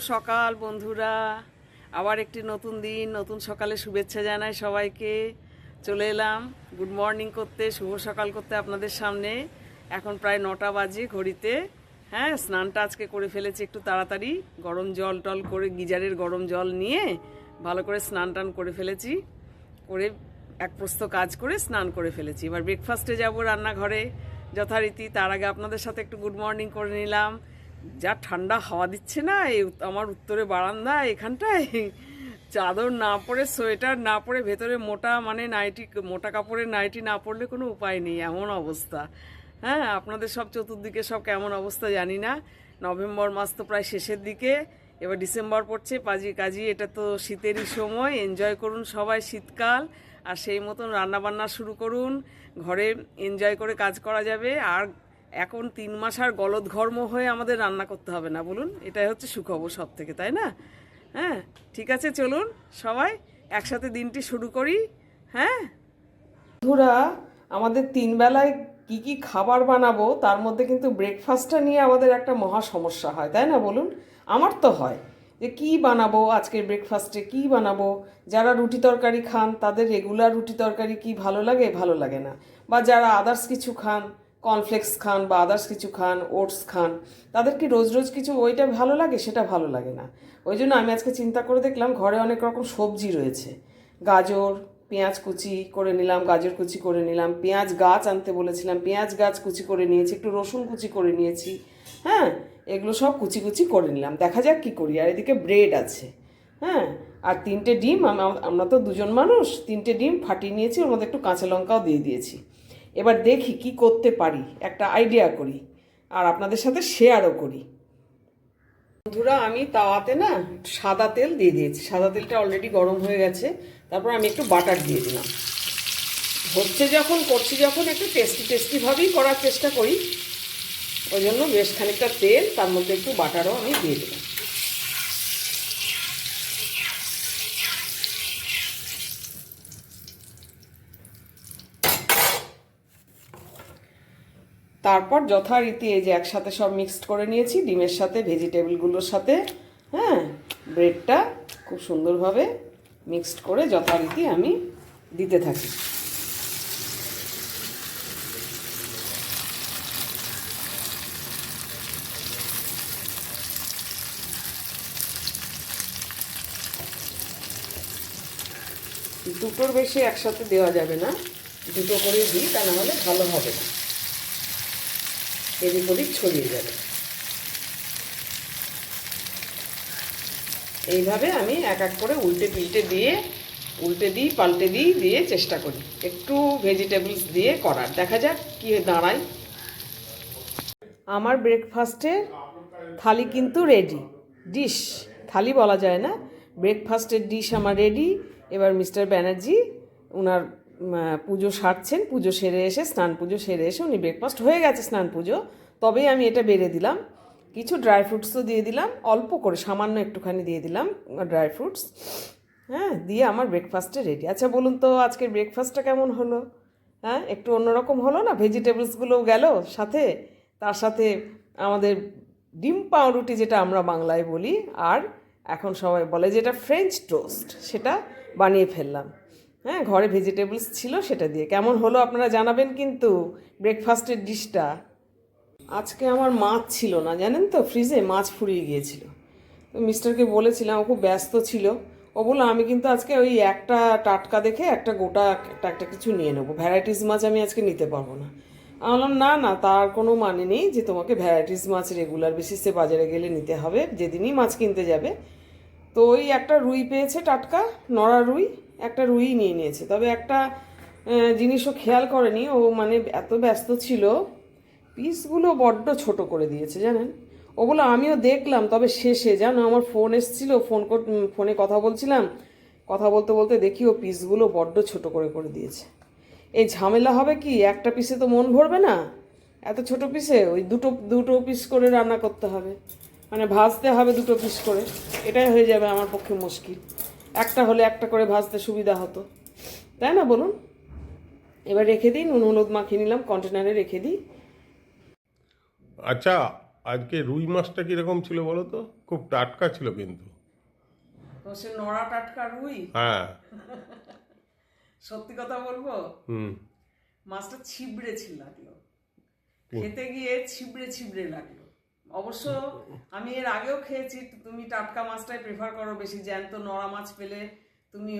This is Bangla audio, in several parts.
সকাল, বন্ধুরা। আবার একটি নতুন দিন, নতুন সকালে শুভেচ্ছা জানাই সবাইকে। চলে এলাম। গুড মর্নিং করতে, শুভ সকাল করতে আপনাদের সামনে। এখন প্রায় নটা বাজে ঘড়িতে। হ্যাঁ স্নানটা আজকে করে ফেলেছি একটু তাড়াতাড়ি। গরম জল টল করে, গিজারের গরম জল নিয়ে ভালো করে স্নান টান করে ফেলেছি। করে এক প্রস্ত কাজ করে স্নান করে ফেলেছি। এবার ব্রেকফাস্টে যাব রান্নাঘরে। যথারীতি, তার আগে আপনাদের সাথে একটু গুড মর্নিং করে নিলাম। যা ঠান্ডা হাওয়া দিচ্ছে না আমার উত্তরে বারান্দা এখানটায়, চাদর না পরে, সোয়েটার না পরে, ভেতরে মোটা মানে নাইটি, মোটা কাপড়ের নাইটি না পরলে কোনো উপায় নেই, এমন অবস্থা। হ্যাঁ আপনাদের সব চতুর্দিকে সব কেমন অবস্থা জানি না। নভেম্বর মাস তো প্রায় শেষের দিকে, এবার ডিসেম্বর পড়ছে, পাজি কাজি, এটা তো শীতেরই সময়, এনজয় করুন সবাই শীতকাল, আর সেই মতন রান্নাবান্না শুরু করুন, ঘরে এনজয় করে কাজ করা যাবে, আর এখন তিন মাস আর গলদঘর্ম হয়ে আমাদের রান্না করতে হবে না, বলুন। এটাই হচ্ছে সুখবর সব থেকে তাই না? হ্যাঁ ঠিক আছে, চলুন সবাই একসাথে দিনটি শুরু করি হ্যাঁ? বন্ধুরা, আমাদের তিন বেলায় কি কি খাবার বানাবো, তার মধ্যে কিন্তু ব্রেকফাস্টটা নিয়ে আমাদের একটা মহা সমস্যা হয়, তাই না বলুন? আমার তো হয় যে কি বানাবো, আজকের ব্রেকফাস্টে কি বানাবো? যারা রুটি তরকারি খান, তাদের রেগুলার রুটি তরকারি কি ভালো লাগে? ভালো লাগে না। বা যারা আদার্স কিছু খান কর্নফ্লেক্স খান বা আদার্স কিছু খান ওটস খান, তাদের কি রোজ রোজ কিছু ওইটা ভালো লাগে? সেটা ভালো লাগে না। ওই জন্য আমি আজকে চিন্তা করে দেখলাম ঘরে অনেক রকম সবজি রয়েছে। গাজর, পেঁয়াজ কুচি করে নিলাম, গাজর কুচি করে নিলাম, পেঁয়াজ গাছ আনতে বলেছিলাম, পেঁয়াজ গাছ কুচি করে নিয়েছি, একটু রসুন কুচি করে নিয়েছি হ্যাঁ? এগুলো সব কুচি কুচি করে নিলাম। দেখা যাক কি করি। আর এদিকে ব্রেড আছে হ্যাঁ? আর তিনটে ডিম, আম- আমরা তো দুজন মানুষ, তিনটে ডিম ফাটিয়ে নিয়েছি, ওর মধ্যে একটু কাঁচা লঙ্কাও দিয়ে দিয়েছি। এবার দেখি কি করতে পারি, একটা আইডিয়া করি, আর আপনাদের সাথে শেয়ারও করি। বন্ধুরা, আমি তাওয়াতে না সাদা তেল দিয়ে দিয়েছি। সাদা তেলটা অলরেডি গরম হয়ে গেছে। তারপর আমি একটু বাটার দিয়ে দিলাম। হচ্ছে যখন, করছি যখন, একটু টেস্টি টেস্টিভাবেই করার চেষ্টা করি। ওই জন্য বেশ খানিকটা তেল, তার মধ্যে একটু বাটারও আমি দিয়ে দিলাম। তারপর যথারীতি এই যে একসাথে সব মিক্সড করে নিয়েছি, ডিমের সাথে, ভেজিটেবলগুলোর সাথে হ্যাঁ ব্রেডটা খুব সুন্দরভাবে মিক্সড করে যথারীতি আমি দিতে থাকি। দুটোর বেশি একসাথে দেওয়া যাবে না। দুটো করে দিই, তা না হলে ভালো হবে না। এদিক ওদিক ছড়িয়ে যাবে। এইভাবে আমি এক এক করে উল্টে পিল্টে দিয়ে, উল্টে দিই, পাল্টে দিই, দিয়ে চেষ্টা করি। একটু ভেজিটেবলস দিয়ে করার। দেখা যাক কি দাঁড়ায়। আমার ব্রেকফাস্টে থালি কিন্তু রেডি ডিশ থালি বলা যায় না। ব্রেকফাস্টের ডিশ আমার রেডি এবার মিস্টার ব্যানার্জি ওনার পুজো সারছেন, পুজো সেরে এসে, স্নান পুজো সেরে এসে উনি ব্রেকফাস্ট হয়ে গেছে স্নান পুজো। তবেই আমি এটা বেড়ে দিলাম। কিছু ড্রাই ফ্রুটসও দিয়ে দিলাম। অল্প করে, সামান্য একটুখানি দিয়ে দিলাম ড্রাই ফ্রুটস হ্যাঁ দিয়ে আমার ব্রেকফাস্টে রেডি আচ্ছা বলুন তো, আজকের ব্রেকফাস্টটা কেমন হলো? হ্যাঁ একটু অন্যরকম হলো না? ভেজিটেবলসগুলোও গেল সাথে? তার সাথে আমাদের ডিম পাউরুটি, যেটা আমরা বাংলায় বলি, আর এখন সবাই বলে যেটা ফ্রেঞ্চ টোস্ট সেটা বানিয়ে ফেললাম। হ্যাঁ ঘরে ভেজিটেবলস ছিল সেটা দিয়ে। কেমন হলো আপনারা জানাবেন কিন্তু ব্রেকফাস্টের ডিশটা। আজকে আমার মাছ ছিল না, জানেন তো? ফ্রিজে মাছ ফুরিয়ে গিয়েছিল। তো মিস্টারকে বলেছিলাম, ও খুব ব্যস্ত ছিল। ও বলল, আমি কিন্তু আজকে ওই একটা টাটকা দেখে একটা গোটা একটা একটা কিছু নিয়ে নেব। ভ্যারাইটিস মাছ আমি আজকে নিতে পারব না। আমি বললাম, না না, তার কোনো মানে নেই যে তোমাকে ভ্যারাইটিস মাছ রেগুলার বেসিসে বাজারে গেলে নিতে হবে। যেদিনই মাছ কিনতে যাবে। তো ওই একটা রুই পেয়েছে টাটকা, নড়া রুই একটা রুই নিয়ে নিয়েছে। তবে একটা জিনিসও খেয়াল করেনি। ও মানে এত ব্যস্ত ছিল। পিসগুলো বড্ড ছোট করে দিয়েছে, জানেন? ওগুলো আমিও দেখলাম, তবে শেষে, জানো, আমার ফোন এসেছিল, ফোন ফোনে কথা বলছিলাম। কথা বলতে বলতে দেখি ও পিসগুলো বড্ড ছোট করে করে দিয়েছে। এই ঝামেলা হবে কি? একটা পিসে তো মন ভরবে না। এত ছোট পিসে? ওই দুটো দুটো পিস করে রান্না করতে হবে। মানে ভাজতে হবে দুটো পিস করে। এটাই হয়ে যাবে আমার পক্ষে মুশকিল। একটা হলে একটা করে ভাজতে সুবিধা হতো। তাই না বলুন? এবার রেখে দিই নুন হলুদ মাখিয়ে নিলাম কন্টেনারে রেখে দিই। আচ্ছা আজকে রুই মাছটা কীরকম ছিল বলো তো? খুব টাটকা ছিল কিন্তু। সে নড়া টাটকা রুই? হ্যাঁ। সত্যি কথা বলব? হুম। মাছটা ছিবড়ে ছিল লাগল। খেতে গিয়ে ছিবড়ে ছিবড়ে লাগল। অবশ্য আমি এর আগেও খেয়েছি তুমি টাটকা মাছটাই প্রেফার করো বেশি জ্যান্ত নড়া মাছ পেলে তুমি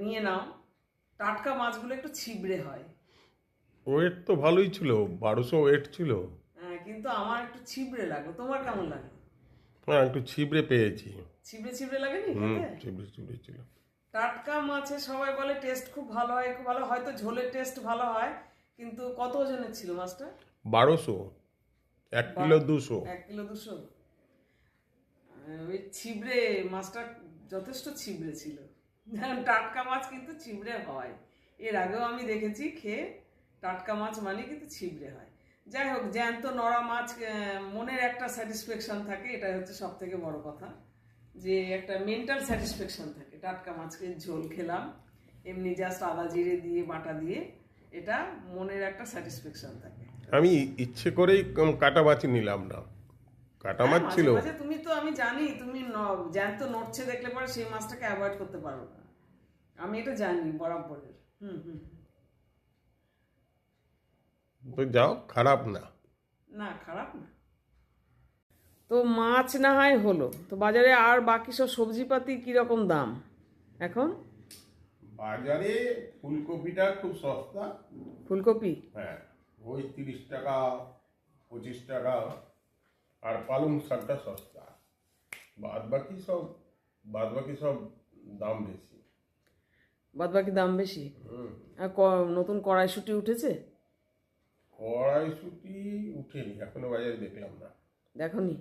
নিয়ে নাও। টাটকা মাছগুলো একটু ছিবড়ে হয়। ওয়েট তো ভালোই ছিল বারোশো ওয়েট ছিল। হ্যাঁ, কিন্তু আমার একটু ছিবড়ে লাগল। তোমার কেমন লাগে? হ্যাঁ একটু ছিবড়ে পেয়েছি। ছিবড়ে ছিবড়ে লাগেনি হুম ছিবড়ে ছিবড়ে ছিল। টাটকা মাছে সবাই বলে টেস্ট খুব ভালো হয় খুব ভালো হয়তো ঝোলের টেস্ট ভালো হয় কিন্তু কত ওজনের ছিল মাছটা? বারোশো। এক কিলো দুশো। এক কিলো দুশো। ছিবড়ে মাছটা যথেষ্ট ছিবড়ে ছিল। টাটকা মাছ কিন্তু ছিবড়ে হয়। এর আগেও আমি দেখেছি খেয়ে টাটকা মাছ মানে কিন্তু ছিবড়ে হয়। যাই হোক, জ্যান্ত নড়া মাছ মনের একটা স্যাটিসফ্যাকশন থাকে এটা হচ্ছে সব থেকে বড় কথা। যে একটা মেন্টাল স্যাটিসফ্যাকশন থাকে। টাটকা মাছকে ঝোল খেলাম, এমনি জাস্ট আদা জিরে দিয়ে, বাটা দিয়ে, এটা মনের একটা স্যাটিসফ্যাকশন থাকে। আমি ইচ্ছে করেই কাটা মাছ নিলাম না। কাটা মাছ হ্যাঁ, ছিল। মাঝে মাঝে তুমি তো আমি জানি তুমি জ্যান্ত নড়ছে দেখলে পরে সেই মাছটাকে অ্যাভয়েড করতে পারো না। আমি এটা জানি বরাবরের। হুম হুম। তো যাও খারাপ না। না খারাপ না। তো মাছ না হয় হলো। তো বাজারে আর বাকি সব সবজিপাতি কীরকম দাম? এখন? বাজারে ফুলকপিটা খুব সস্তা। ফুলকপি? হ্যাঁ। ওই তিরিশ টাকা পঁচিশ টাকা আর পালং শাকটা সস্তা। বাদ বাকি সব বাদ বাকি সব দাম বেশি। বাদ বাকি দাম বেশি? আর নতুন কড়াইশুটি উঠেছে? কড়াইশুটি উঠেনি এখনও বাজারে দেখলাম না। দেখনি?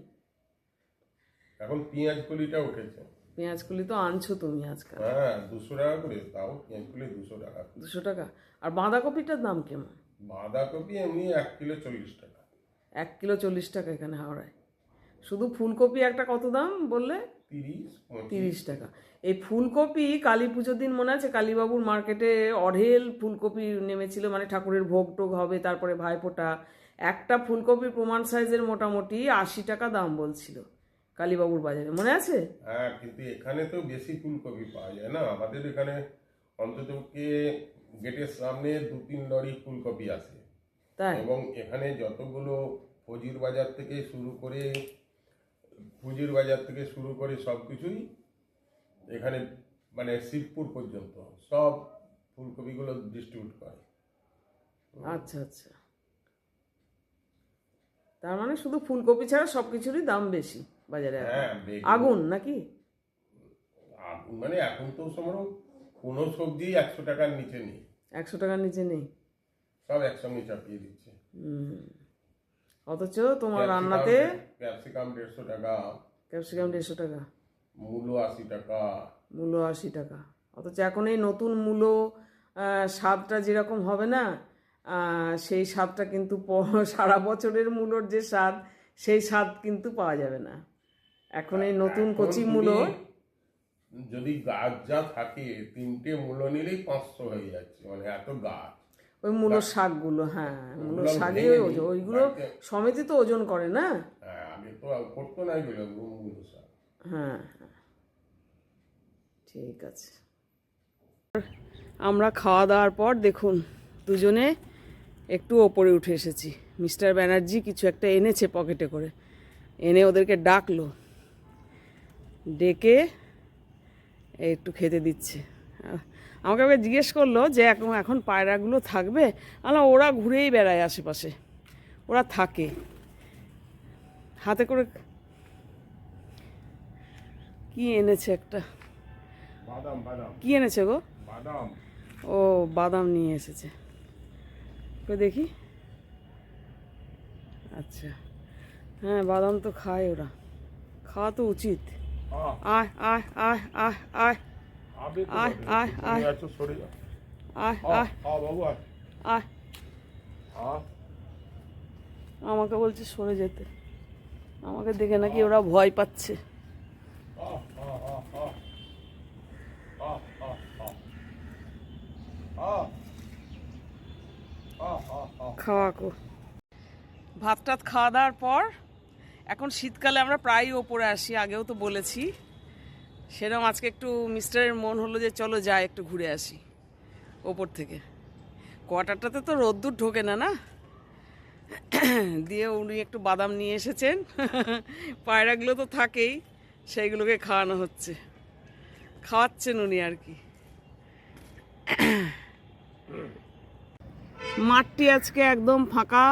এখন পেঁয়াজ কলিটা উঠেছে। পেঁয়াজ কলি তো আনছো তুমি আজকাল। হ্যাঁ দুশো টাকা করে তাও পেঁয়াজ কলি দুশো টাকা। দুশো টাকা। আর বাঁধাকপিটার দাম কেমন? বাঁধাকপি এমনি এক কিলো চল্লিশ টাকা। এক কিলো চল্লিশ টাকা এখানে হাওড়ায়। শুধু ফুলকপি একটা কত দাম বললে? তিরিশ টাকা। এই ফুলকপি কালী পুজোর দিন মনে আছে? কালীবাবুর মার্কেটে অঢেল ফুলকপি নেমেছিল মানে ঠাকুরের ভোগ টোগ হবে তারপরে ভাইফোঁটা। একটা ফুলকপির প্রমাণ সাইজের মোটামুটি আশি টাকা দাম বলছিল কালীবাবুর বাজারে। মনে আছে? হ্যাঁ কিন্তু এখানে তো বেশি ফুলকপি পাওয়া যায় না। আমাদের এখানে অন্তত গেটের সামনে দু তিন লরি ফুলকপি আসে তাই? এবং এখানে যতগুলো ফজির বাজার থেকে শুরু করে ফুজির বাজার থেকে শুরু করে সব কিছুই এখানে মানে শিবপুর পর্যন্ত সব ফুলকপিগুলো ডিস্ট্রিবিউট করে। আচ্ছা আচ্ছা। তার মানে শুধু ফুলকপি ছাড়া সব কিছুরই দাম বেশি বাজারে হ্যাঁ আগুন নাকি? আগুন মানে এখন তো সময় কোনো সবজি একশো টাকার নিচে নেই। একশো টাকার নিচে নেই? সব একসঙ্গে চাপিয়ে দিচ্ছে। অথচ তোমার রান্নাতে ক্যাপসিকাম দেড়শো টাকা ক্যাপসিকাম দেড়শো টাকা। মূলো আশি টাকা। মূলো আশি টাকা। অথচ এখন এই নতুন মূলো স্বাদটা যেরকম হবে না সেই স্বাদটা কিন্তু সারা বছরের মূলোর যে স্বাদ সেই স্বাদ কিন্তু পাওয়া যাবে না। এখন এই নতুন কচি মূলো যদি গাছ যা থাকে তিনটে মূলো নিলেই পাঁচশো হয়ে যাচ্ছে। মানে এত গাছ। ওই মূলো শাকগুলো হ্যাঁ মূলো শাকে ওইগুলো সমেতই তো ওজন করে না? হ্যাঁ আগে তো করতো না এগুলো মূলো শাক। হ্যাঁ হ্যাঁ। ঠিক আছে। আমরা খাওয়া দাওয়ার পর দেখুন দুজনে একটু ওপরে উঠে এসেছি। মিস্টার ব্যানার্জি কিছু একটা এনেছে পকেটে করে। এনে ওদেরকে ডাকলো। ডেকে একটু খেতে দিচ্ছে। আমাকে আবার জিজ্ঞেস করল যে এখন এখন পায়রাগুলো থাকবে? আলা ওরা ঘুরেই বেড়ায় আশেপাশে। ওরা থাকে। হাতে করে কি এনেছে একটা? কি এনেছে গো? ও বাদাম নিয়ে এসেছে। দেখি। আচ্ছা। হ্যাঁ বাদাম তো খায় ওরা। খাওয়া তো উচিত। আয় আয় আয় আয় আয়। আয়, আয়, আয়। আছো সরে যা। আয় আয়। আয়। আয়। আমাকে বলছে সরে যেতে। আমাকে দেখে নাকি ওরা ভয় পাচ্ছে। খাওয়া ভাত টাত খাওয়া দাওয়ার পর এখন শীতকালে আমরা প্রায়ই ওপরে আসি, আগেও তো বলেছি। সেরকম আজকে একটু মিস্টারের মন হলো যে চলো যাই, একটু ঘুরে আসি ওপর থেকে। কোয়ার্টারটাতে তো রোদ্দুর ঢোকে না না? দিয়ে উনি একটু বাদাম নিয়ে এসেছেন। পায়রাগুলো তো থাকেই, সেইগুলোকে খাওয়ানো হচ্ছে। খাওয়াচ্ছেন উনি আর কি। মাঠটি আজকে একদম ফাঁকা,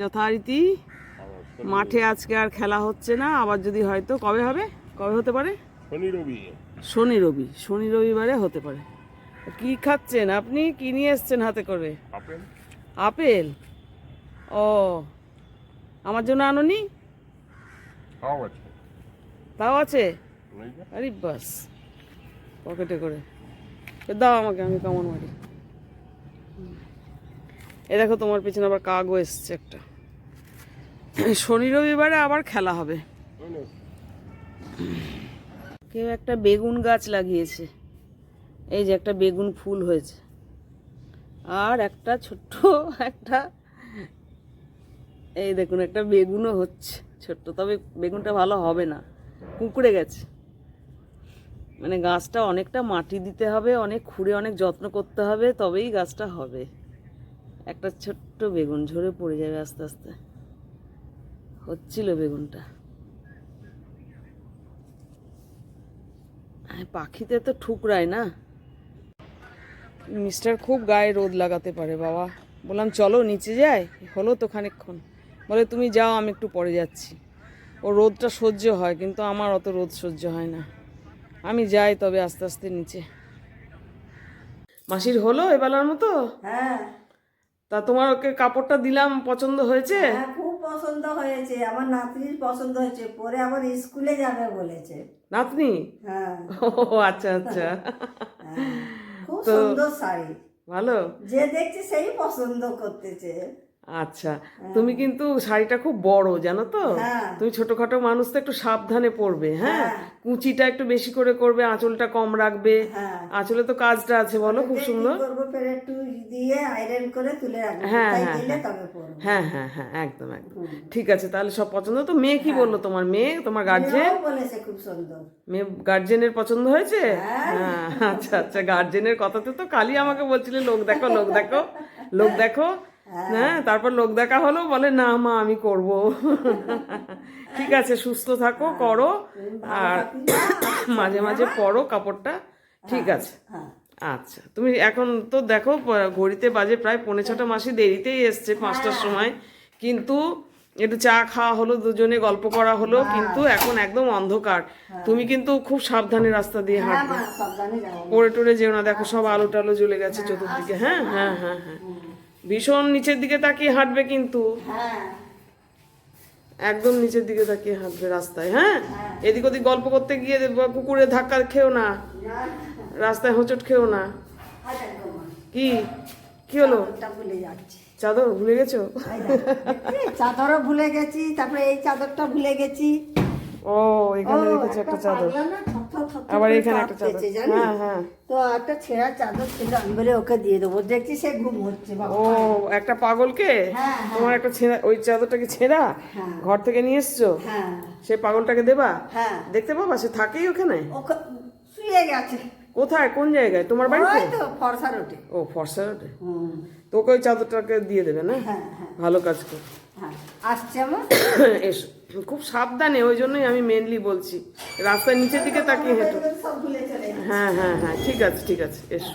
যথারীতি। মাঠে আজকে আর খেলা হচ্ছে না আবার যদি হয়তো কবে হবে? কবে হতে পারে? শনি রবি। শনি রবি শনি রবিবারে হতে পারে। কি খাচ্ছেন আপনি? কি নিয়ে এসছেন হাতে করে? আপেল। আপেল? ও আমার জন্য আনোনি? তাও আছে। আরে বাস পকেটে করে। দাও আমাকে আমি কেমন মারি। এ দেখো তোমার পেছনে আবার কাগও এসছে একটা। শনি রবিবারে আবার খেলা হবে। কেউ একটা বেগুন গাছ লাগিয়েছে। এই যে একটা বেগুন ফুল হয়েছে। আর একটা ছোট্ট একটা এই দেখুন, একটা বেগুনও হচ্ছে। ছোট্ট, তবে বেগুনটা ভালো হবে না। কুঁকড়ে গেছে। মানে গাছটা অনেকটা মাটি দিতে হবে, অনেক খুঁড়ে, অনেক যত্ন করতে হবে, তবেই গাছটা হবে। একটা ছোট্ট বেগুন ঝরে পড়ে যাবে আস্তে আস্তে। হচ্ছিল বেগুনটা। আর পাখিতে তো ঠুকরায় না। মিস্টার খুব গায়ে রোদ লাগাতে পারে বাবা। বললাম চলো নিচে যাই? হলো তো খানিকক্ষণ। বলে তুমি যাও আমি একটু পরে যাচ্ছি। ও রোদটা সহ্য হয় কিন্তু আমার অত রোদ সহ্য হয় না। আমি যাই তবে আস্তে আস্তে নিচে। মাসির হলো এবেলার মতো? হ্যাঁ। তা তোমার ওকে কাপড়টা দিলাম পছন্দ হয়েছে? হ্যাঁ খুব পছন্দ হয়েছে আমার নাতনির পছন্দ হয়েছে পরে আবার স্কুলে যাবে বলেছে। নাতনি? হ্যাঁ। ও আচ্ছা আচ্ছা। হ্যাঁ। খুব সুন্দর শাড়ি। ভালো। যে দেখছে সেই পছন্দ করতেছে। আচ্ছা তুমি কিন্তু শাড়িটা খুব বড় জানো তো? হ্যাঁ। তুমি ছোটখাটো মানুষ তো একটু সাবধানে পরবে হ্যাঁ? হ্যাঁ। কুচিটা একটু বেশি করে করবে আঁচলটা কম রাখবে। হ্যাঁ। আঁচলে তো কাজটা আছে বলো খুব সুন্দর। কি করব ফের একটু দিয়ে আয়রন করে তুলে রাখব। হ্যাঁ, হ্যাঁ, পরবো। হ্যাঁ হ্যাঁ হ্যাঁ একদম একদম। ঠিক আছে তাহলে সব পছন্দ? তো মেয়ে কি বলল তোমার? মেয়ে? তোমার গার্জেন বলেছে খুব সুন্দর। মেয়ে গার্জেনের পছন্দ হয়েছে? হ্যাঁ। আচ্ছা আচ্ছা গার্জেনের কথাতে তো কালই আমাকে বলছিলে লোক দেখো লোক দেখো লোক দেখো। হ্যাঁ। তারপর লোক দেখা হলো বলে না মা আমি করব। ঠিক আছে সুস্থ থাকো করো। আর মাঝে মাঝে পরো কাপড়টা ঠিক আছে। হ্যাঁ। আচ্ছা তুমি এখন তো দেখো ঘড়িতে বাজে প্রায় পৌনে ছটা মাসে দেরিতেই এসছে পাঁচটার সময়। কিন্তু একটু চা খাওয়া হলো দুজনে গল্প করা হলো কিন্তু এখন একদম অন্ধকার। তুমি কিন্তু খুব সাবধানে রাস্তা দিয়ে হ্যাঁ হাঁটবে। পড়ে টরে যেও না দেখো সব আলো টালো জ্বলে গেছে চতুর্দিকে। হ্যাঁ হ্যাঁ হ্যাঁ হ্যাঁ। ভীষণ নিচের দিকে তাকিয়ে হাঁটবে কিন্তু। হ্যাঁ। একদম নিচের দিকে তাকিয়ে হাঁটবে রাস্তায় হ্যাঁ? এদিক ওদিক গল্প করতে গিয়ে কুকুরে ধাক্কা খেও না রাস্তায় হোঁচট খেও না। কি? কি হলো? চাদর ভুলে গেছো? চাদরও ভুলে গেছি তারপরে এই চাদরটা ভুলে গেছি। ও এখানে রেখেছো একটা চাদর। আবার এখানে একটা চাদর। হ্যাঁ হ্যাঁ। তো একটা ছেঁড়া চাদর ছিল আমি বলে ওকে দিয়ে দেবো। দেখছি সে ঘুম হচ্ছে ও একটা পাগলকে? হ্যাঁ, তোমার একটা ছেঁড়া ওই চাদরটাকে ছেঁড়া? হ্যাঁ। ঘর থেকে নিয়ে এসছো? হ্যাঁ। সেই পাগলটাকে দেবা? হ্যাঁ। দেখতে পাবা? সে থাকেই ওখানে? শুয়ে গেছে। কোথায়? কোন জায়গায়? তোমার বাড়িতে? ফর্সা রোটে ও ফর্সা রোডে? তোকে ওই চাদরটাকে দিয়ে দেবে না? হ্যাঁ হ্যাঁ। ভালো কাজ কর। হ্যাঁ। আসছে আমার। এসো। খুব সাবধানে, ওই জন্যই আমি মেনলি বলছি। রাস্তার নিচের দিকে তাকিয়ে হেঁটো। হ্যাঁ হ্যাঁ হ্যাঁ ঠিক আছে ঠিক আছে, এসো।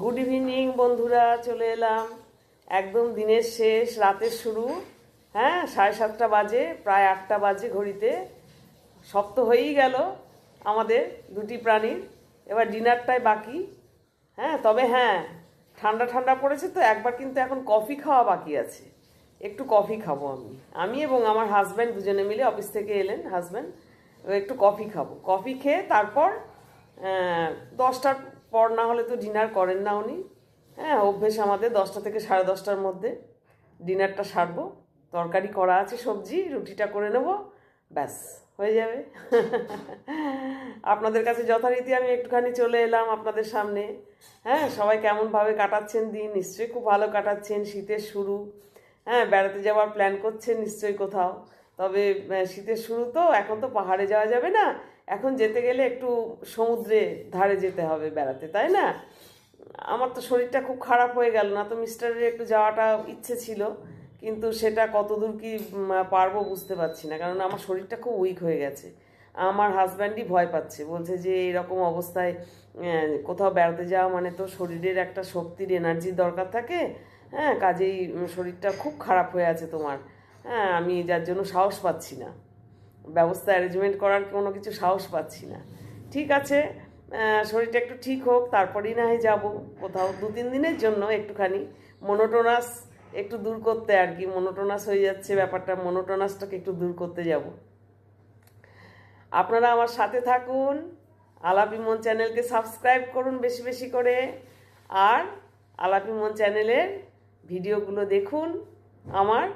গুড ইভিনিং বন্ধুরা, চলে এলাম। একদম দিনের শেষ, রাতের শুরু। হ্যাঁ সাড়ে সাতটা বাজে, প্রায় আটটা বাজে ঘড়িতে। সপ্ত হয়েই গেল আমাদের দুটি প্রাণীর। এবার ডিনারটাই বাকি। হ্যাঁ তবে হ্যাঁ ঠান্ডা ঠান্ডা পড়েছে তো একবার কিন্তু এখন কফি খাওয়া বাকি আছে। একটু কফি খাব আমি। আমি এবং আমার হাজব্যান্ড দুজনে মিলে অফিস থেকে এলেন হাজব্যান্ড একটু কফি খাব। কফি খেয়ে তারপর দশটার পর না হলে তো ডিনার করেন না উনি। হ্যাঁ অভ্যেস আমাদের দশটা থেকে সাড়ে দশটার মধ্যে ডিনারটা সারবো। তরকারি করা আছে, সবজি, রুটিটা করে নেব। ব্যাস। হয়ে যাবে। আপনাদের কাছে যথারীতি আমি একটুখানি চলে এলাম আপনাদের সামনে। হ্যাঁ সবাই কেমনভাবে কাটাচ্ছেন দিন? নিশ্চয়ই খুব ভালো কাটাচ্ছেন, শীতের শুরু। হ্যাঁ বেড়াতে যাওয়ার প্ল্যান করছেন নিশ্চয়ই কোথাও। তবে শীতের শুরু তো, এখন তো পাহাড়ে যাওয়া যাবে না। এখন যেতে গেলে একটু সমুদ্রে ধারে যেতে হবে বেড়াতে, তাই না? আমার তো শরীরটা খুব খারাপ হয়ে গেল। না তো মিস্টারের একটু যাওয়াটা ইচ্ছে ছিল। কিন্তু সেটা কতদূর কি পারব বুঝতে পারছি না। কারণ আমার শরীরটা খুব উইক হয়ে গেছে। আমার হাজব্যান্ডই ভয় পাচ্ছে। বলছে যে, এরকম অবস্থায় কোথাও বেড়াতে যাওয়া মানে তো শরীরের একটা শক্তির এনার্জির দরকার থাকে। হ্যাঁ কাজেই শরীরটা খুব খারাপ হয়ে আছে তোমার। হ্যাঁ আমি যার জন্য সাহস পাচ্ছি না। ব্যবস্থা অ্যারেঞ্জমেন্ট করার কোনো কিছু সাহস পাচ্ছি না। ঠিক আছে শরীরটা একটু ঠিক হোক, তারপরেই না হয় যাব। কোথাও দু তিন দিনের জন্য একটুখানি মনোটোনাস একটু দূর করতে আর কি মনোটোনাস হয়ে যাচ্ছে ব্যাপারটা মনোটোনাসটাকে একটু দূর করতে যাব। আপনারা আমার সাথে থাকুন, আলাপি মন চ্যানেলকে সাবস্ক্রাইব করুন বেশি বেশি করে, আর আলাপি মন চ্যানেলের ভিডিওগুলো দেখুন, আমার,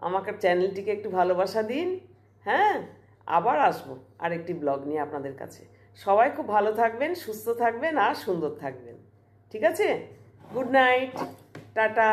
আমাকে চ্যানেলটিকে একটু ভালোবাসা দিন হ্যাঁ? আবার আসব আরেকটি ব্লগ নিয়ে আপনাদের কাছে। সবাই খুব ভালো থাকবেন, সুস্থ থাকবেন আর সুন্দর থাকবেন। ঠিক আছে? Good night tata.